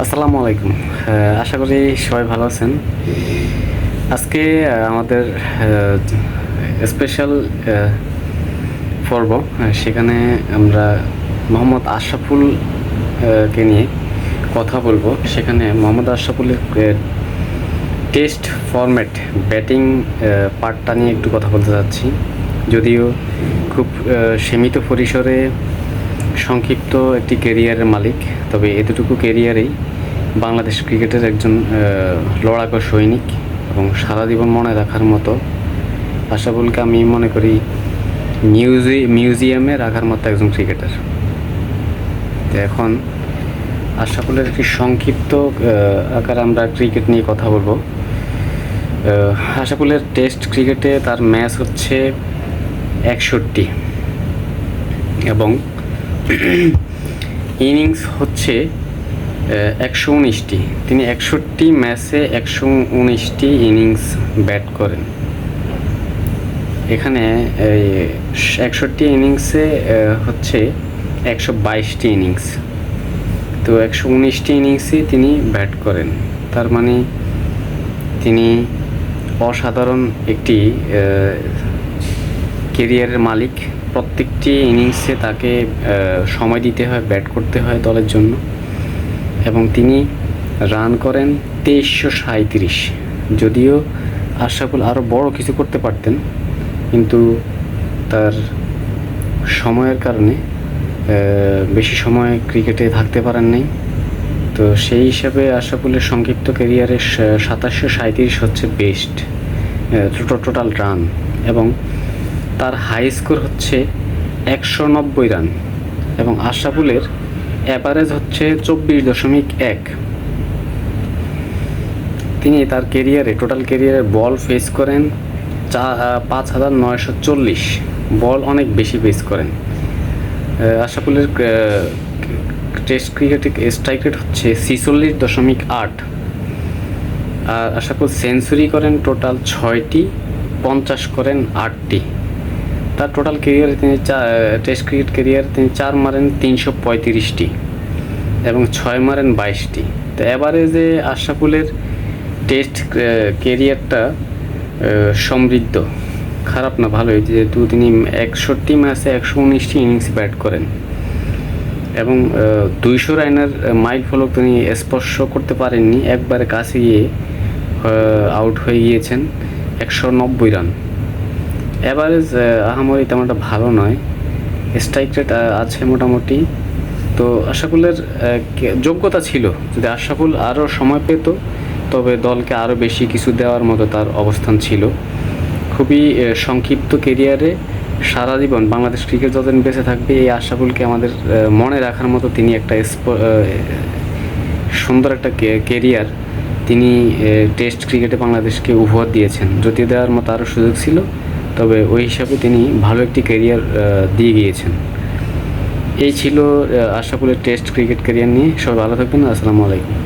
আসসালামু আলাইকুম। আশা করি সবাই ভালো আছেন। আজকে আমাদের স্পেশাল পর্ব সেখানে আমরা মোহাম্মদ আশরাফুল আহ, কে নিয়ে কথা বলব। সেখানে মোহাম্মদ আশরাফুলের টেস্ট ফরম্যাট ব্যাটিং পার্টটা নিয়ে একটু কথা বলতে চাচ্ছি। যদিও খুব সীমিত পরিসরে সংক্ষিপ্ত একটি কেরিয়ারের মালিক, তবে এতটুকু কেরিয়ারেই বাংলাদেশ ক্রিকেটের একজন লড়াকু সৈনিক এবং সারা জীবন মনে রাখার মতো। আশাফুলকে আমি মনে করি মিউজি, মিউজিয়ামে রাখার মতো একজন ক্রিকেটার। তো এখন আশাফুলের একটি সংক্ষিপ্ত আকারে আমরা ক্রিকেট নিয়ে কথা বলব। আশাফুলের টেস্ট ক্রিকেটে তার ম্যাচ হচ্ছে একষট্টি এবং ইনিংস হচ্ছে একশো উনিশটি। তিনি একষট্টি ম্যাচে একশো উনিশটি ইনিংস ব্যাট করেন। এখানে একষট্টি ইনিংসে হচ্ছে একশো বাইশটি ইনিংস তো একশো উনিশটি ইনিংসে তিনি ব্যাট করেন। তার মানে তিনি অসাধারণ একটি কেরিয়ারের মালিক। প্রত্যেকটি ইনিংসে তাকে সময় দিতে হয় ব্যাট করতে হয় দলের জন্য। এবং তিনি রান করেন তেইশশো সাঁত্রিশ যদিও আশরাফুল আরও বড় কিছু করতে পারতেন, কিন্তু তার সময়ের কারণে বেশি সময় ক্রিকেটে থাকতে পারেন নাই। তো সেই হিসাবে আশরাফুলের সংক্ষিপ্ত ক্যারিয়ারে সাতাশশো সাঁত্রিশ হচ্ছে বেস্ট টোটাল রান এবং তার হাই স্কোর হচ্ছে একশো নব্বই রান এবং আশরাফুলের অ্যাভারেজ হচ্ছে চব্বিশ দশমিক এক। তিনি তার কেরিয়ারে টোটাল কেরিয়ারে বল ফেস করেন চা পাঁচ হাজার নয়শো চল্লিশ। বল অনেক বেশি ফেস করেন। আহ, আশরাফুলের টেস্ট ক্রিকেটে স্ট্রাইক রেট হচ্ছে ছিচল্লিশ দশমিক আট। আর আশাফুল সেঞ্চুরি করেন টোটাল ছয়টি পঞ্চাশ করেন আটটি। তার টোটাল কেরিয়ারে তিনি টেস্ট ক্রিকেট কেরিয়ারে তিনি চার মারেন তিনশো পঁয়ত্রিশটি এবং ছয় মারেন বাইশটি। তো অ্যাভারেজে আশরাফুলের টেস্ট কেরিয়ারটা সমৃদ্ধ। খারাপ না, ভালোই। যেহেতু তিনি একষট্টি ম্যাচে একশো উনিশটি ইনিংস ব্যাট করেন। এবং দুইশো রানের মাইল ফলক তিনি স্পর্শ করতে পারেননি। একবারে কাছে গিয়ে আউট হয়ে গিয়েছেন। একশো নব্বই রান। অ্যাভারেজ আহামরি তেমন একটা ভালো নয়। স্ট্রাইক রেট আছে মোটামুটি। তো আশাফুলের যোগ্যতা ছিল। যদি আশাফুল আরও সময় পেত, তবে দলকে আরও বেশি কিছু দেওয়ার মতো তার অবস্থান ছিল। খুবই সংক্ষিপ্ত কেরিয়ারে সারা জীবন বাংলাদেশ ক্রিকেট যতদিন বেঁচে থাকবে, এই আশাফুলকে আমাদের মনে রাখার মতো তিনি একটা সুন্দর একটা কেরিয়ার তিনি টেস্ট ক্রিকেটে বাংলাদেশকে উপহার দিয়েছেন। যদি দেওয়ার মতো আরও সুযোগ ছিল তবে ওই হিসাবে তিনি ভালো একটি ক্যারিয়ার দিয়ে গিয়েছেন। এই ছিল আশাফুলের টেস্ট ক্রিকেট ক্যারিয়ার নিয়ে। সবাই ভালো থাকবেন। আসসালামু আলাইকুম।